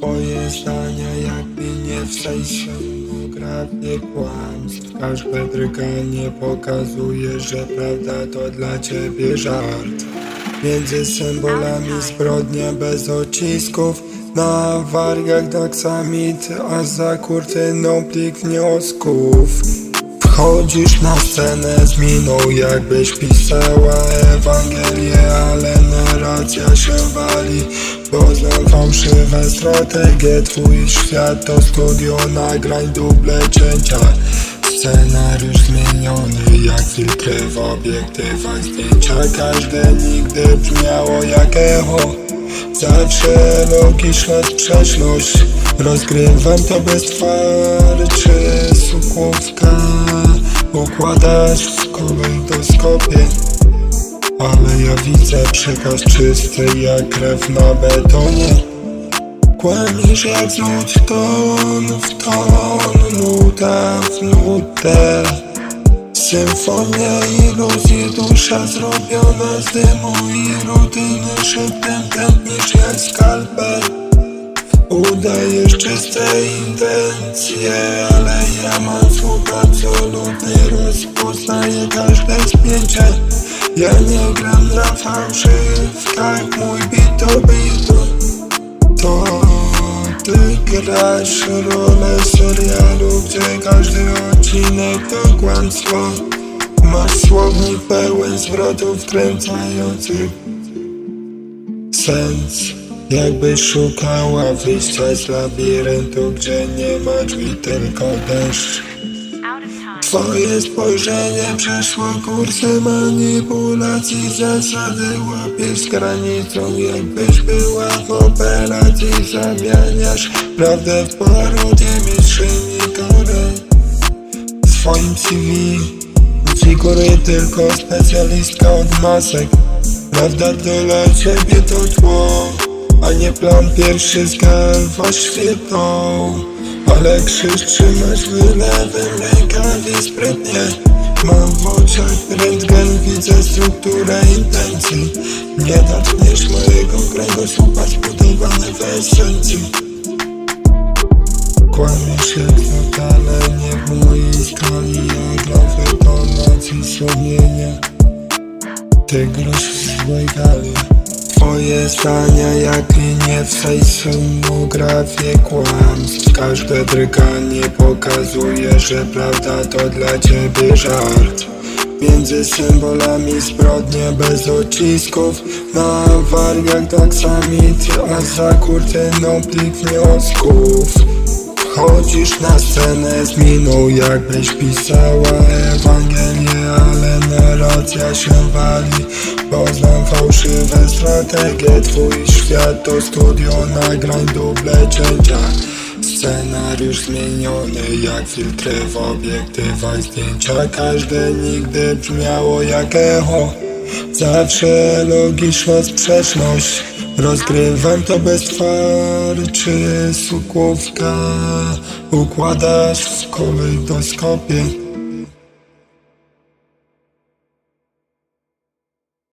Twoje zdania jak linie w sejsmografię kłamstw. Każde drganie pokazuje, że prawda to dla ciebie żart. Między symbolami zbrodnia bez odcisków Na wargach daksamit, a za kurtyną plik wniosków Wchodzisz na scenę z miną jakbyś pisała Ewangelię, ale narracja się wali. Bo znam fałszywe strategie Twój świat to studio nagrań, duble cięcia. Scenariusz zmieniony jak filtry w obiektywach zdjęcia. Każde nigdy brzmiało jak echo. Zawsze logiczna sprzeczność Rozgrywam to bez twarzy Układasz w kolejdoskopie Ale ja widzę przekaz czysty jak krew na betonie. Kłamiesz jak znów ton w ton Nuda w nudę Symfonia iluzji, dusza zrobiona z dymu i rutyny Szeptem tętnisz jak skalpel Udajesz czyste intencje, ale ja mam słuch absolutny Rozpoznaję każde spięcie. Ja nie gram na fałszywkach, mój bit to to ty grasz rolę serialu, gdzie każdy odcinek to kłamstwo. Masz słownik pełen zwrotów wkręcających sens Jakbyś szukała wyjścia z labiryntu, gdzie nie ma drzwi, tylko deszcz. Twoje spojrzenie przeszło kursy manipulacji Zasady łapiesz granicą. Jakbyś była w operacji Zamieniasz prawdę w parodię Mistrzyni Korei W swoim CV Figuruje tylko specjalistka od masek. Prawda to dla ciebie to tło A nie plan pierwszy z galwa świetną Ale krzyż trzymasz w lewym rękawie sprytnie Mam w oczach rentgen, widzę strukturę intencji. Nie dotkniesz mojego kręgosłupa zbudowany w esencji Kłamiesz jak totale, nie w mojej skali Jak dla wytonacji sumienia Ty grosz w złej gali Twoje zdania jak linie w sejsmografię kłamstw. Każde drganie pokazuje, że prawda to dla ciebie żart. Między symbolami zbrodnia bez odcisków Na wargach taksamit, a za kurtyną plik wniosków Wchodzisz na scenę z miną jakbyś pisała Ewangelię, ale narracja się wali. Bo znam fałszywe strategie Twój świat to studio nagrań, duble cięcia. Scenariusz zmieniony jak filtry w obiektywach zdjęcia. Każde nigdy brzmiało jak echo. Zawsze logiczna sprzeczność Rozgrywam to bez twarzy czy sukłówka Układasz w kolejdoskopie